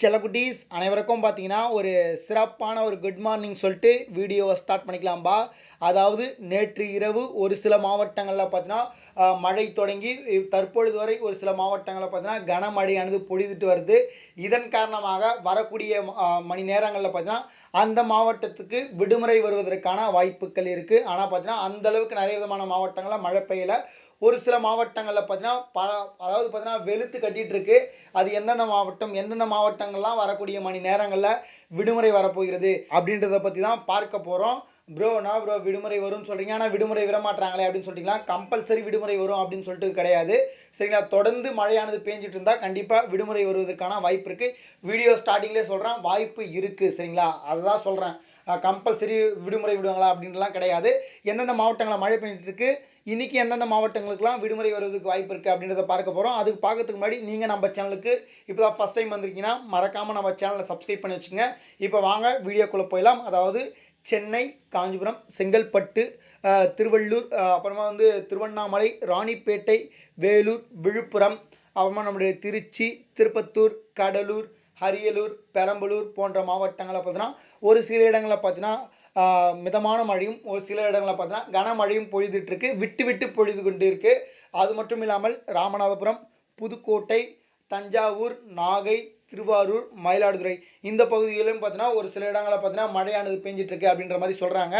செல்லக்குட்டீஸ் அனைவருக்கும் பார்த்தீங்கன்னா ஒரு சிறப்பான ஒரு குட் மார்னிங் சொல்லிட்டு வீடியோவை ஸ்டார்ட் பண்ணிக்கலாம்பா. அதாவது நேற்று இரவு ஒரு சில மாவட்டங்களில் பார்த்தீங்கன்னா மழை தொடங்கி தற்பொழுது வரை ஒரு சில மாவட்டங்களில் பார்த்தீங்கன்னா கனமழையானது பொழிந்துட்டு வருது. இதன் காரணமாக வரக்கூடிய மணி நேரங்களில் பார்த்தீங்கன்னா அந்த மாவட்டத்துக்கு விடுமுறை வருவதற்கான வாய்ப்புகள் இருக்குது ஆனால் பார்த்தீங்கன்னா அந்தளவுக்கு நிறைய விதமான மாவட்டங்களில் மழை பெய்யல. ஒரு சில மாவட்டங்களில் பார்த்தீங்கன்னா ப அதாவது பார்த்தீங்கன்னா வெளுத்து கட்டிட்டு இருக்கு அது எந்தெந்த மாவட்டம் எந்தெந்த மாவட்டங்கள்லாம் வரக்கூடிய மணி நேரங்களில் விடுமுறை வரப்போகிறது அப்படின்றத பற்றி தான் பார்க்க போகிறோம் ப்ரோ நான் ப்ரோ விடுமுறை வரும்னு சொல்கிறீங்க ஆனால் விடுமுறை விடமாட்டாங்களே அப்படின்னு சொல்லிட்டீங்களா கம்பல்சரி விடுமுறை வரும் அப்படின்னு சொல்லிட்டு கிடையாது. சரிங்களா? தொடர்ந்து மழையானது பேஞ்சிட்டு இருந்தால் கண்டிப்பாக விடுமுறை வருவதற்கான வாய்ப்பு இருக்குது வீடியோ ஸ்டார்டிங்லேயே சொல்கிறேன் வாய்ப்பு இருக்குது சரிங்களா? அதுதான் சொல்கிறேன் கம்பல்சரி விடுமுறை விடுவாங்களா? அப்படின்லாம் கிடையாது. எந்தெந்த மாவட்டங்களில் மழை பெஞ்சிட்டு இன்றைக்கி எந்தெந்த மாவட்டங்களுக்குலாம் விடுமுறை வருவதுக்கு வாய்ப்பு இருக்குது அப்படின்றத பார்க்க போகிறோம் அதுக்கு பார்க்கறதுக்கு முன்னாடி நீங்கள் நம்ம சேனலுக்கு இப்போ தான் ஃபஸ்ட் டைம் வந்திருக்கீங்கன்னா மறக்காமல் நம்ம சேனலை சப்ஸ்கிரைப் பண்ணி வச்சுங்க இப்போ வாங்க வீடியோக்குள்ளே போயிடலாம். அதாவது சென்னை காஞ்சிபுரம் செங்கல்பட்டு திருவள்ளூர் அப்புறமா வந்து திருவண்ணாமலை ராணிப்பேட்டை வேலூர் விழுப்புரம் அப்புறமா நம்முடைய திருச்சி திருப்பத்தூர் கடலூர் அரியலூர் பெரம்பலூர் போன்ற மாவட்டங்களில் பார்த்தீங்கன்னா ஒரு சில இடங்களில் பார்த்தீங்கன்னா மிதமான மழையும் ஒரு சில இடங்களில் பார்த்தீங்கன்னா கனமழையும் பொழுதுட்டுருக்கு விட்டு விட்டு பொழுது கொண்டு இருக்குது அது மட்டும் இல்லாமல் ராமநாதபுரம் புதுக்கோட்டை தஞ்சாவூர் நாகை திருவாரூர் மயிலாடுதுறை. இந்த பகுதிகளிலும் பார்த்தீங்கன்னா ஒரு சில இடங்களில் பார்த்தீங்கன்னா மழையானது பெஞ்சிட்ருக்கு அப்படின்ற மாதிரி சொல்கிறாங்க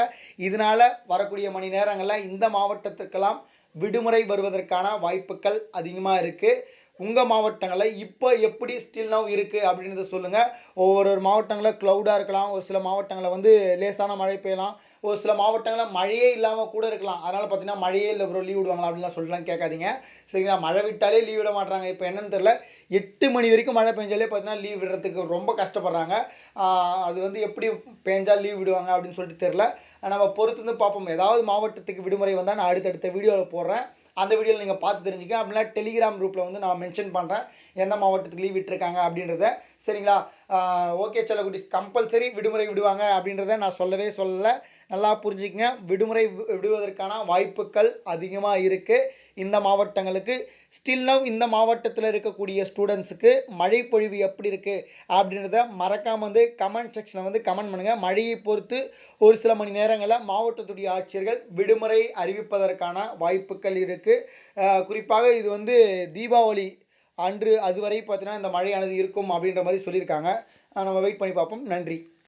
இதனால் வரக்கூடிய மணி நேரங்களில் இந்த மாவட்டத்துக்கெல்லாம் விடுமுறை வருவதற்கான வாய்ப்புகள் அதிகமாக இருக்குது உங்கள் மாவட்டங்களில் இப்போ எப்படி ஸ்டில் நவ் இருக்குது அப்படின்றத சொல்லுங்கள் ஒவ்வொரு ஒரு மாவட்டங்களில் க்ளவுடாக இருக்கலாம் ஒரு சில மாவட்டங்களில் வந்து லேசான மழை பெய்யலாம் ஒரு சில மாவட்டங்களில் மழையே இல்லாமல் கூட இருக்கலாம். அதனால் பார்த்தீங்கன்னா மழையே இல்லை ப்ரோ லீவ் விடுவாங்களா அப்படின்லாம் சொல்லலாம் கேட்காதீங்க. சரிங்களா? மழை விட்டாலே லீவ் விட மாட்டாங்க இப்போ என்னன்னு தெரில எட்டு மணி வரைக்கும் மழை பெஞ்சாலே பார்த்தீங்கன்னா லீவ் விடுறதுக்கு ரொம்ப கஷ்டப்படுறாங்க. அது வந்து எப்படி பெஞ்சால் லீவ் விடுவாங்க அப்படின்னு சொல்லிட்டு தெரில நம்ம பொறுத்து வந்து பார்ப்போம். ஏதாவது மாவட்டத்துக்கு விடுமுறை வந்தால் நான் அடுத்தடுத்த வீடியோவில் போடுறேன். அந்த வீடியோவில் நீங்கள் பார்த்து தெரிஞ்சுக்க. அப்படின்னா டெலிகிராம் குரூப்பில் வந்து நான் மென்ஷன் பண்ணுறேன் எந்த மாவட்டத்துக்கு லீவ் விட்டுருக்காங்க அப்படின்றத. சரிங்களா? ஓகே செல்லக்குட்டிஸ் கம்பல்சரி விடுமுறை விடுவாங்க அப்படின்றத நான் சொல்லவே சொல்லலை. நல்லா புரிஞ்சுக்கங்க. விடுமுறை வி- விடுவதற்கான வாய்ப்புகள் அதிகமாக இருக்குது இந்த மாவட்டங்களுக்கு ஸ்டில்லும் இந்த மாவட்டத்தில் இருக்கக்கூடிய ஸ்டூடெண்ட்ஸுக்கு மழை பொழிவு எப்படி இருக்குது அப்படின்றத மறக்காமல் வந்து கமெண்ட் செக்ஷனில் வந்து கமெண்ட் பண்ணுங்கள் மழையை பொறுத்து ஒரு சில மணி நேரங்களில் மாவட்டத்துடைய ஆட்சியர்கள் விடுமுறை அறிவிப்பதற்கான வாய்ப்புகள் இருக்குது குறிப்பாக இது வந்து தீபாவளி அன்று அதுவரை பார்த்தீங்கன்னா இந்த மழையானது இருக்கும் அப்படின்ற மாதிரி சொல்லியிருக்காங்க. நம்ம வெயிட் பண்ணி பார்ப்போம். நன்றி.